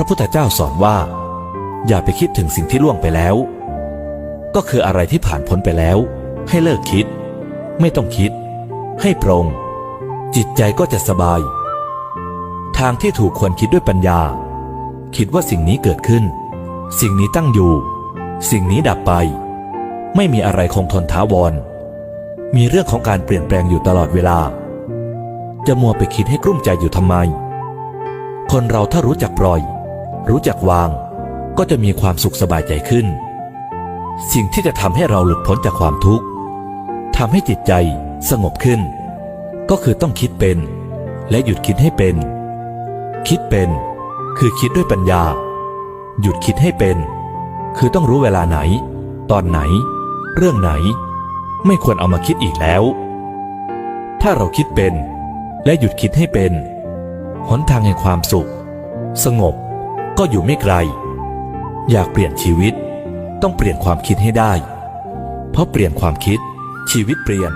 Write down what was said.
ระพุทธเจ้าสอนว่า อย่าไปคิดถึงสิ่งที่ล่วงไปแล้ว ก็คืออะไรที่ผ่านพ้นไปแล้ว ให้เลิกคิด ไม่ต้องคิด ให้ปรง จิตใจก็จะสบาย ทางที่ถูกควรคิดด้วยปัญญา คิดว่าสิ่งนี้เกิดขึ้น สิ่งนี้ตั้งอยู่ สิ่งนี้ดับไป ไม่มีอะไรคงทนท้าวร มีเรื่องของการเปลี่ยนแปลงอยู่ตลอดเวลา จะมัวไปคิดให้กลุ้มใจอยู่ทำไมคนเราถ้ารู้จักปล่อย รู้จักวาง ก็จะมีความสุขสบายใจขึ้น สิ่งที่จะทำให้เราหลุดพ้นจากความทุกข์ทำให้จิตใจสงบขึ้น ก็คือต้องคิดเป็น และหยุดคิดให้เป็น คิดเป็น คือคิดด้วยปัญญา หยุดคิดให้เป็น คือต้องรู้เวลาไหน ตอนไหน เรื่องไหน ไม่ควรเอามาคิดอีกแล้ว ถ้าเราคิดเป็น และหยุดคิดให้เป็นหนทางแห่งความสุข สงบ ก็อยู่ไม่ไกล อยากเปลี่ยนชีวิต ต้องเปลี่ยนความคิดให้ได้ เพราะเปลี่ยนความคิดชีวิตเปลี่ยน